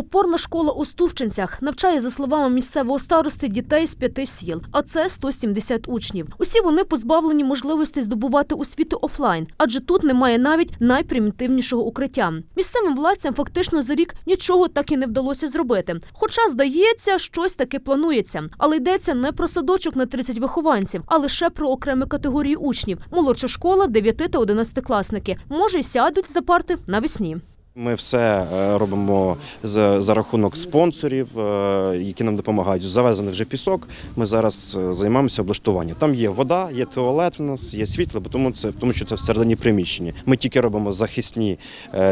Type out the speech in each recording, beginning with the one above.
Опорна школа у Стувчинцях навчає, за словами місцевого старости, дітей з п'яти сіл, а це 170 учнів. Усі вони позбавлені можливості здобувати освіту офлайн, адже тут немає навіть найпримітивнішого укриття. Місцевим владцям фактично за рік нічого так і не вдалося зробити. Хоча, здається, щось таки планується. Але йдеться не про садочок на 30 вихованців, а лише про окремі категорії учнів. Молодша школа, 9 та 11 класники. Може, й сядуть за парти навесні. Ми все е, робимо за, рахунок спонсорів, е, які нам допомагають. Завезений вже пісок. Ми зараз е, займаємося облаштуванням. Там є вода, є туалет в нас, є світло, тому це тому, що це всередині приміщення. Ми тільки робимо захисні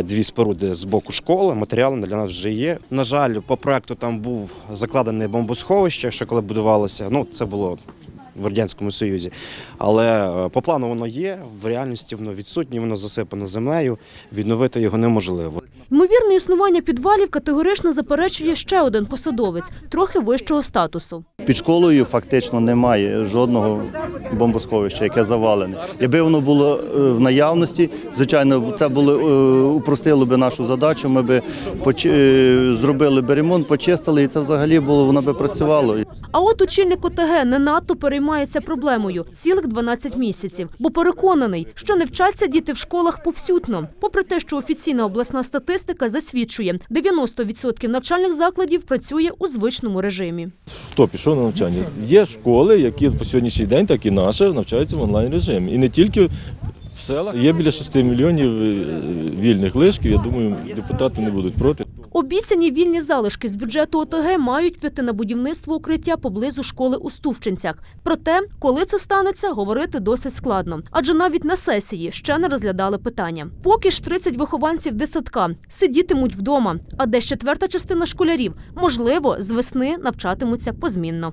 дві споруди з боку школи. Матеріали для нас вже є. На жаль, по проекту там був закладене бомбосховище, ще коли будувалося. Ну це було. В радянському союзі, але по плану воно є. В реальності воно відсутнє, воно засипане землею. Відновити його неможливо. Ймовірне існування підвалів категорично заперечує ще один посадовець, трохи вищого статусу. Під школою фактично немає жодного бомбосховища, яке завалене. Якби воно було е, в наявності, звичайно, це було е, упростило би нашу задачу. Ми би поч- е, зробили би ремонт, почистили, і це взагалі було воно би працювало. А от очільник ОТГ не надто переймається проблемою цілих 12 місяців, бо переконаний, що не вчаться діти в школах повсюдно. Попри те, що офіційна обласна статистика засвідчує, 90% навчальних закладів працює у звичному режимі. Хто пішов на навчання? Є школи, які по сьогоднішній день, так і наша, навчаються в онлайн режимі. І не тільки в селах. Є біля 6 мільйонів е, вільних лишків. Я думаю, депутати не будуть проти. Обіцяні вільні залишки з бюджету ОТГ мають піти на будівництво укриття поблизу школи у Стувчинцях. Проте, коли це станеться, говорити досить складно, адже навіть на сесії ще не розглядали питання. Поки ж 30 вихованців десятка сидітимуть вдома, а десь четверта частина школярів, можливо, з весни навчатимуться позмінно.